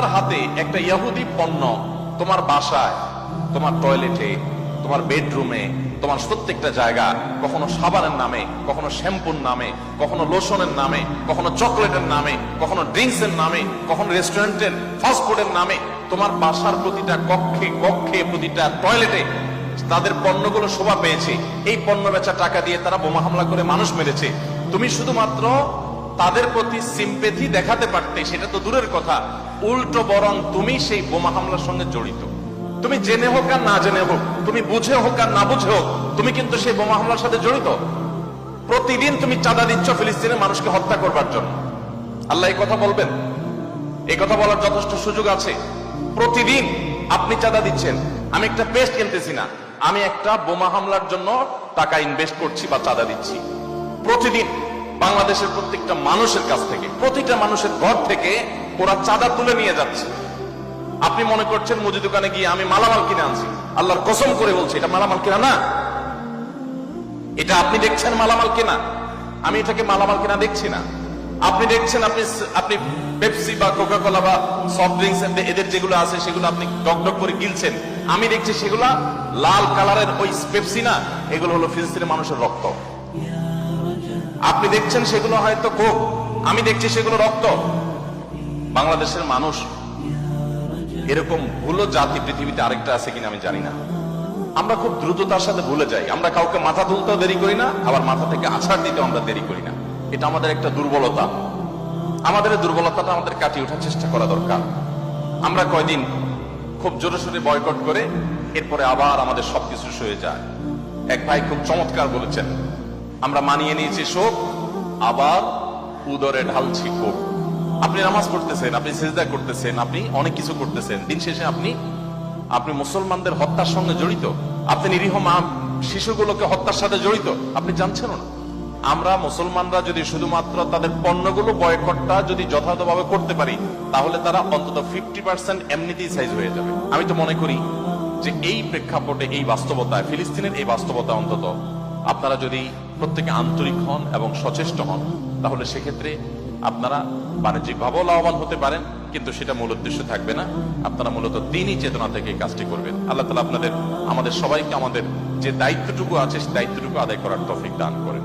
তোমার হাতে একটা ইয়াহুদি পণ্য তোমার বাসায়, তোমার টয়লেটে তোমার বেডরুমে তোমার প্রত্যেকটা জায়গা কখনো সাবানের নামে, কখনো শ্যাম্পুর নামে, কখনো লোশনের নামে, কখনো চকলেটের নামে, কখনো ড্রিঙ্কসের নামে, কখনো রেস্টুরেন্টের ফাস্ট ফুডের নামে, তোমার বাসার প্রতিটা কক্ষে কক্ষে প্রতিটা টয়লেটে তাদের পণ্যগুলো শোভা পেয়েছে। এই পণ্য বেচা টাকা দিয়ে তারা বোমা হামলা করে মানুষ মেরেছে। তুমি শুধুমাত্র তাদের প্রতি সিম্পেথি দেখাতে পারতে, সেটা তো দূরের কথা। উল্টো বরং তুমি সেই বোমা হামলার সঙ্গে জড়িত। তুমি জেনে হোক আর না জেনে হোক, তুমি বুঝে হোক আর না বুঝে হোক, তুমি কিন্তু সেই বোমা হামলার সাথে জড়িত। প্রতিদিন তুমি চাঁদা দিচ্ছ ফিলিস্তিনের মানুষকে হত্যা করবার জন্য। আল্লাহ এই কথা বলবেন? এই কথা বলার যথেষ্ট সুযোগ আছে। প্রতিদিন আপনি চাঁদা দিচ্ছেন। আমি একটা পেস্ট কিনতেছি না। আমি একটা বোমা হামলার জন্য টাকা ইনভেস্ট করছি বা চাঁদা দিচ্ছি। প্রতিদিন বাংলাদেশের প্রত্যেকটা মানুষের কাছ থেকে, প্রতিটা মানুষের ঘর থেকে ওরা চাঁদা তুলে নিয়ে যাচ্ছে। আপনি মনে করছেন মুদি দোকানে গিয়ে আমি মালামাল কিনে আনছি। আল্লাহর কসম করে বলছি, এটা মালামাল কিনা না। এটা আপনি দেখছেন মালামাল কেনা? আমি এটাকে মালামাল কিনা দেখছি না। আপনি দেখছেন আপনি আপনি পেপসি বা কোকা কোলা বা সফট ড্রিঙ্কস এদের যেগুলো আছে, সেগুলো আপনি ডক করে গিলছেন। আমি দেখছি সেগুলা লাল কালারের ওই পেপসি না, এগুলো হলো ফিলিস্তিনের মানুষের রক্ত। আপনি দেখছেন সেগুলো হয়তো কোক, আমি দেখছি সেগুলো রক্ত। বাংলাদেশের মানুষ এরকম ভুলো জাতি পৃথিবীতে আরেকটা আছে কিনা আমি জানি না। আমরা খুব দ্রুততার সাথে ভুলে যাই। আমরা কাউকে মাথা তুলতেও দেরি করি না, আবার মাথা থেকে আছাড় দিতেও আমরা দেরি করি না। এটা আমাদের একটা দুর্বলতা। আমাদের দুর্বলতাটা আমাদের কাটিয়ে ওঠার চেষ্টা করা দরকার। আমরা কয়দিন খুব জোরে সোরে বয়কট করে এরপরে আবার আমাদের সবকিছু সয়ে যায়। এক ভাই খুব চমৎকার বলেছেন, আমরা মানিয়ে নিয়েছি শোক, আবার উদরে ঢালছি কোপ। আপনি নামাজ পড়তেছেন, আপনি সেজদা করতেছেন, আপনি অনেক কিছু করতেছেন। দিন শেষে আপনি আপনি মুসলমানদের হত্যার সঙ্গে জড়িত। আপনি নিরীহ মা শিশুগুলোকে হত্যার সাথে জড়িত। আপনি জানছেন না। আমরা মুসলমানরা যদি শুধুমাত্র তাদের পণ্যগুলো বয়কটটা যদি যথাযথভাবে করতে পারি, তাহলে তারা অন্তত ফিফটি পার্সেন্ট এমনিতেই সাইজ হয়ে যাবে। আমি তো মনে করি যে এই প্রেক্ষাপটে, এই বাস্তবতায়, ফিলিস্তিনের এই বাস্তবতা অন্তত আপনারা যদি প্রত্যেকে আন্তরিক হন এবং সচেষ্ট হন, তাহলে সেক্ষেত্রে আপনারা বাণিজ্যিক ভাবেও লাভবান হতে পারেন, কিন্তু সেটা মূল উদ্দেশ্য থাকবে না। আপনারা মূলত দিনই চেতনা থেকে কাজটি করবেন। আল্লাহ তালা আপনাদের, আমাদের সবাইকে আমাদের যে দায়িত্বটুকু আছে, সেই দায়িত্বটুকু আদায় করার তফিক দান করেন।